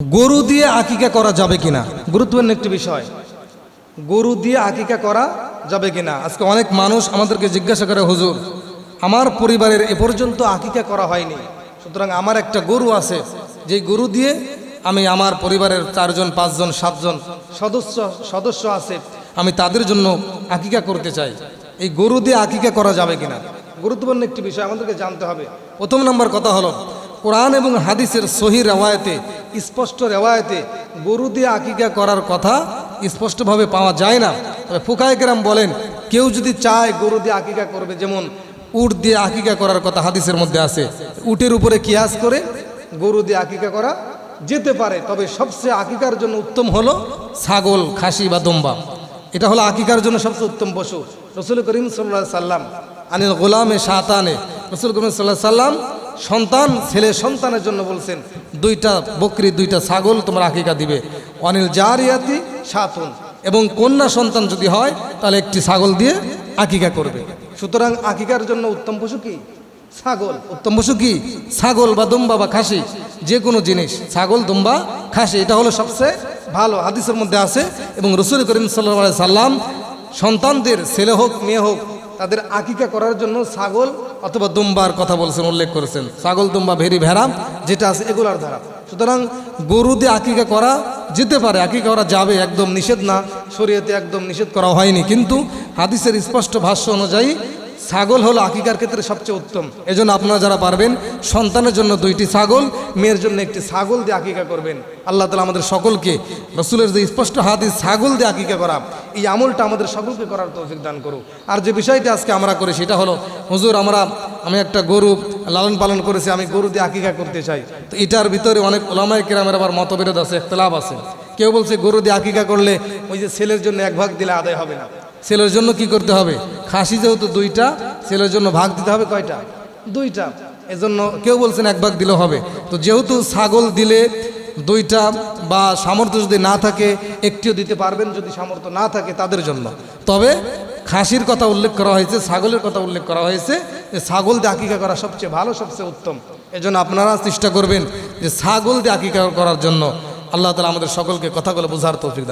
গরু দিয়ে আকিকা করা যাবে কিনা? গুরুত্বপূর্ণ একটি বিষয়। গরু দিয়ে আকিকা করা যাবে কিনা? আজকে অনেক মানুষ আমাদেরকে জিজ্ঞাসা করে হুজুর আমার পরিবারের এ পর্যন্ত আকিকা করা হয়নি। সুতরাং আমার একটা গরু আছে যেই গরু দিয়ে আমি আমার পরিবারের চারজন পাঁচজন সাতজন সদস্য সদস্য আছে আমি তাদের জন্য আকিকা করতে চাই। এই গরু দিয়ে আকিকা করা যাবে কিনা? গুরুত্বপূর্ণ একটি বিষয় আমাদেরকে জানতে হবে। প্রথম নম্বর কথা হলো কোরআন এবং হাদিসের সহি রেওয়ায়তে স্পষ্ট রেওয়ায়তে গরু দিয়ে আকিকা করার কথা স্পষ্টভাবে পাওয়া যায় না। তবে ফুকায়কেরাম বলেন, কেউ যদি চায় গরু দিয়ে আকিকা করবে, যেমন উট দিয়ে আকিকা করার কথা হাদিসের মধ্যে আছে, উটের উপরে কিয়াস করে গরু দিয়ে আকিকা করা যেতে পারে, তবে সবচেয়ে আকিকার জন্য উত্তম হলো ছাগল, খাসি বা দম্বা। এটা হলো আকিকার জন্য সবচেয়ে উত্তম পশু। রসুল করিম সাল্লাহ সাল্লাম আনিল গোলামে শাহতানে রসুল করিম সাল্লাহ সাল্লাম সন্তান, ছেলে সন্তানের জন্য বলছেন, দুইটা বকরি, দুইটা ছাগল তোমার আকিকা দিবে। অনিল জারিয়াতি সাতুন। এবং কন্যা সন্তান যদি হয়, তাহলে একটি ছাগল দিয়ে আকিকা করবে। সুতরাং আকিকার জন্য উত্তম পশু কি? ছাগল। উত্তম পশু কি? ছাগল বা দুম্বা বা খাসি যে কোনো জিনিস। ছাগল, দুম্বা, খাসি, এটা হলো সবচেয়ে ভালো। হাদিসের মধ্যে আছে, এবং রসুল করিম সাল্লা সাল্লাম সন্তানদের ছেলে হোক, মেয়ে হোক তাদের আকিকা করার জন্য ছাগল অথবা দুম্বার কথা বলছেন, উল্লেখ করেছেন। ছাগল, দুম্বা ভেরি ভেড়া, যেটা আছে এগুলার ধারা। সুতরাং গরু দিয়ে আকিকা করা যেতে পারে, আকিকা করা যাবে, একদম নিষেধ না। শরীয়তে একদম নিষেধ করা হয়নি। কিন্তু হাদিসের স্পষ্ট ভাষ্য অনুযায়ী ছাগল হলো আকিকার ক্ষেত্রে সবচেয়ে উত্তম। এজন্য আপনারা যারা পারবেন, সন্তানের জন্য দুইটি ছাগল, মেয়ের জন্য একটি ছাগল দিয়ে আকিকা করবেন। আল্লাহ তালা আমাদের সকলকে, রসুলের যে স্পষ্ট হাদিস, ছাগল দিয়ে আকিকা করা, এই আমলটা আমাদের সকলকে করার তৌফিক দান করুক। আর যে বিষয়টা আজকে আমরা করি, সেটা হলো, হুজুর, আমরা, আমি একটা গরু লালন পালন করেছি, আমি গরু দিয়ে আকিকা করতে চাই। তো এটার ভিতরে অনেক ওলামায় কেরামের আবার মতবিরোধ আছে একতলাভ আছে। কেউ বলছে গরু দিয়ে আকিকা করলে ওই যে ছেলের জন্য এক ভাগ দিলে আদায় হবে না। ছেলের জন্য কি করতে হবে? খাসি যেহেতু দুইটা, ছেলের জন্য ভাগ দিতে হবে কয়টা? দুইটা। এজন্য কেউ বলছেন এক ভাগ দিলে হবে। তো যেহেতু ছাগল দিলে দুইটা বা সামর্থ্য যদি না থাকে, একটিও দিতে পারবেন যদি সামর্থ্য না থাকে তাদের জন্য। তবে খাসির কথা উল্লেখ করা হয়েছে, ছাগলের কথা উল্লেখ করা হয়েছে যে ছাগল দিয়ে আকিকা করা সবচেয়ে ভালো, সবচেয়ে উত্তম। এজন্য আপনারা চেষ্টা করবেন যে ছাগল দিয়ে আকিকা করার জন্য। আল্লাহ তালা আমাদের সকলকে কথাগুলো বোঝার তৌফিক